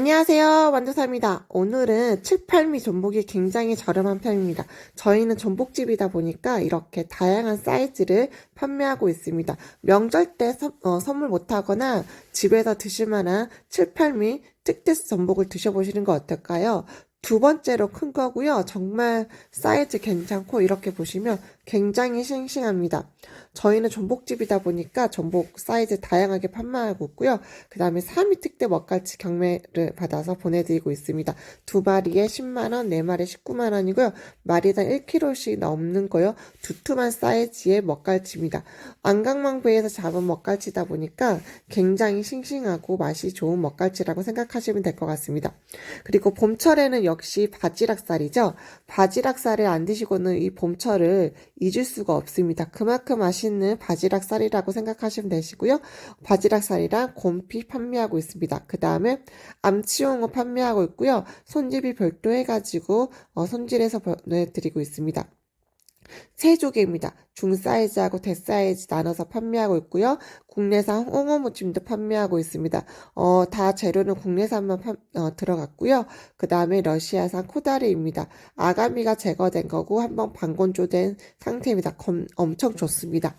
안녕하세요. 완두사입니다. 오늘은 7, 8미 전복이 굉장히 저렴한 편입니다. 저희는 전복집이다 보니까 이렇게 다양한 사이즈를 판매하고 있습니다. 명절 때 선, 어, 선물 못하거나 집에서 드실 만한 7, 8미 특대스 전복을 드셔보시는 거 어떨까요? 두 번째로 큰 거고요. 정말 사이즈 괜찮고 이렇게 보시면 굉장히 싱싱합니다. 저희는 전복집이다 보니까 전복 사이즈 다양하게 판매하고 있고요. 그 다음에 3위 특대 먹갈치 경매를 받아서 보내드리고 있습니다. 두 마리에 10만원, 네 마리에 19만원이고요. 마리당 1kg씩 넘는 거요. 두툼한 사이즈의 먹갈치입니다. 안강망배에서 잡은 먹갈치다 보니까 굉장히 싱싱하고 맛이 좋은 먹갈치라고 생각하시면 될 것 같습니다. 그리고 봄철에는 역시 바지락살이죠. 바지락살을 안 드시고는 이 봄철을 잊을 수가 없습니다. 그만큼 맛있는 바지락살이라고 생각하시면 되시고요. 바지락살이랑 곰피 판매하고 있습니다. 그 다음에 암치용어 판매하고 있고요. 손질이 별도 해가지고 어, 손질해서 보내드리고 있습니다. 세 조개입니다. 중사이즈하고 대사이즈 나눠서 판매하고 있고요. 국내산 홍어무침도 판매하고 있습니다. 어, 다 재료는 국내산만 판- 어, 들어갔고요. 그 다음에 러시아산 코다리입니다. 아가미가 제거된 거고 한번 방건조된 상태입니다. 검- 엄청 좋습니다.